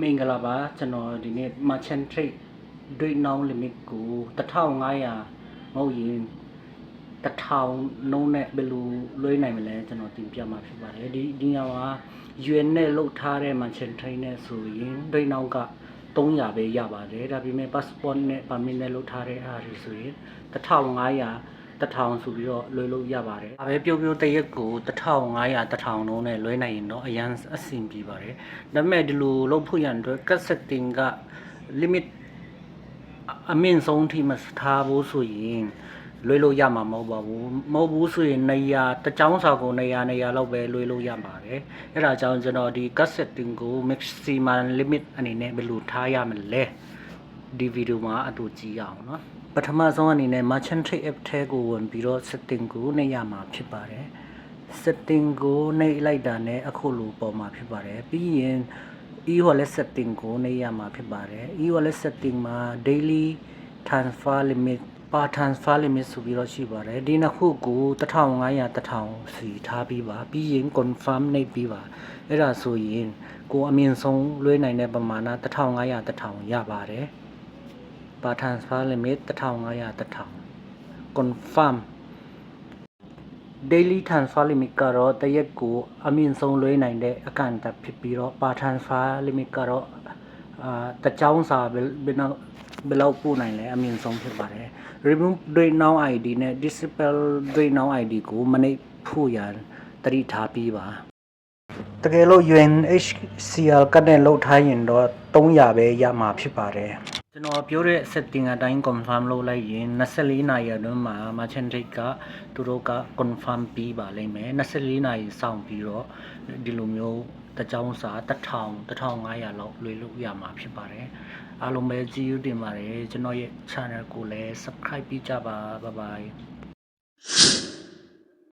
မင်္ဂလာပါကျွန်တော်ဒီနေ့ merchant trade ဒွိနောင်း limit ကို1500မဟုတ်ရင်1000နှုန်းနဲ့ဘယ်လိုလွှဲနိုင်မလဲကျွန်တော်တင်ပြမှာဖြစ်ပါတယ်ဒီဒီညမှာ UN နဲ့လုတ်ထားတဲ့ merchant trade နဲ့ဆိုရင်ဒွိနောင်းက300ပဲရပါတယ်ဒါပေမဲ့ passport နဲ့ permit နဲ့လုတ်ထားတဲ့အားတွေဆိုရင်1500 1000ဆိုပြီးတော့လွှဲလို့ရပါတယ်။ဒါပဲပြုံပြုံတရက်ကို1500 1000လုံးနဲ့လွှဲနိုင်ရင်တော့အရန်အဆင်ပြေပါတယ်။ဒါပေမဲ့ဒီလိုလုပ်ဖို့ရန်အတွက် cut setting က limit အမြင့်ဆုံးထိမထားဘူးဆိုရင်လွှဲလို့ရမှာမဟုတ်ပါဘူး။မဟုတ်ဘူးဆိုရင်နေရာတစ်ချောင်းစာကိုနေရာနေရာလောက်ပဲလွှဲလို့ရပါတယ်။အဲဒါကြောင့်ကျွန်တော်ဒီ cut setting ကို maximum limit အနေနဲ့ဘယ်လိုထားရမလဲ။ဒီဗီဒီယိုမှာအတူကြည့်ရအောင်နော် ပထမဆုံးအနေနဲ့ merchant trade app ထဲကိုဝင်ပြီးတော့ setting ကိုနှိပ်ရမှာဖြစ်ပါတယ် setting ကိုနှိပ်လိုက်တာနဲ့အခုလိုပေါ်မှာဖြစ်ပါတယ်ပြီးရင် e-wallet setting ကိုနှိပ်ရမှာဖြစ်ပါတယ် e-wallet setting မှာ daily transfer limit per transfer limit ဆိုပြီးတော့ရှိပါတယ်ဒီနှစ်ခုကို1500 1000စီထားပြီးပါပြီးရင် confirm နှိပ်ပြီးပါအဲ့ဒါဆိုရင်ကိုအမြင့်ဆုံးလွှဲနိုင်တဲ့ပမာဏ1500 1000ရပါတယ် ပါ transfer limit 1500 1000 confirm daily transfer limit ကတော့တရက်ကိုအမြင့်ဆုံးလွှဲနိုင်တဲ့အကန့်အသတ်ဖြစ်ပြီးတော့ပါ transfer limit ကတော့အာတကြောင်းစာဘယ်ဘယ်လောက်ဘယ်လောက်ပို့နိုင်လဲအမြင့်ဆုံးဖြစ်ပါတယ် remove date now id နဲ့ disable date now id ကိုမနိဖို့ရန်တတိထားပြီးပါတကယ်လို့ UNHCR ကနဲ့လောက်ထားရင်တော့300ပဲရမှာဖြစ်ပါတယ် ကျွန်တော်ပြောတဲ့ setting အတိုင်း confirm လုပ်လိုက်ရင်24နာရီအတွင်းမှာ merchant rate ကသူတို့က confirm ပြီးပါလိမ့်မယ်24နာရီစောင့်ပြီးတော့ဒီလိုမျိုးတကြောင်စာ1000 1500လောက်လွှဲလို့ရမှာဖြစ်ပါတယ်အားလုံးပဲကြည့်ယူတင်ပါတယ်ကျွန်တော်ရဲ့ channel ကိုလည်း subscribe ပြီးကြပါ bye bye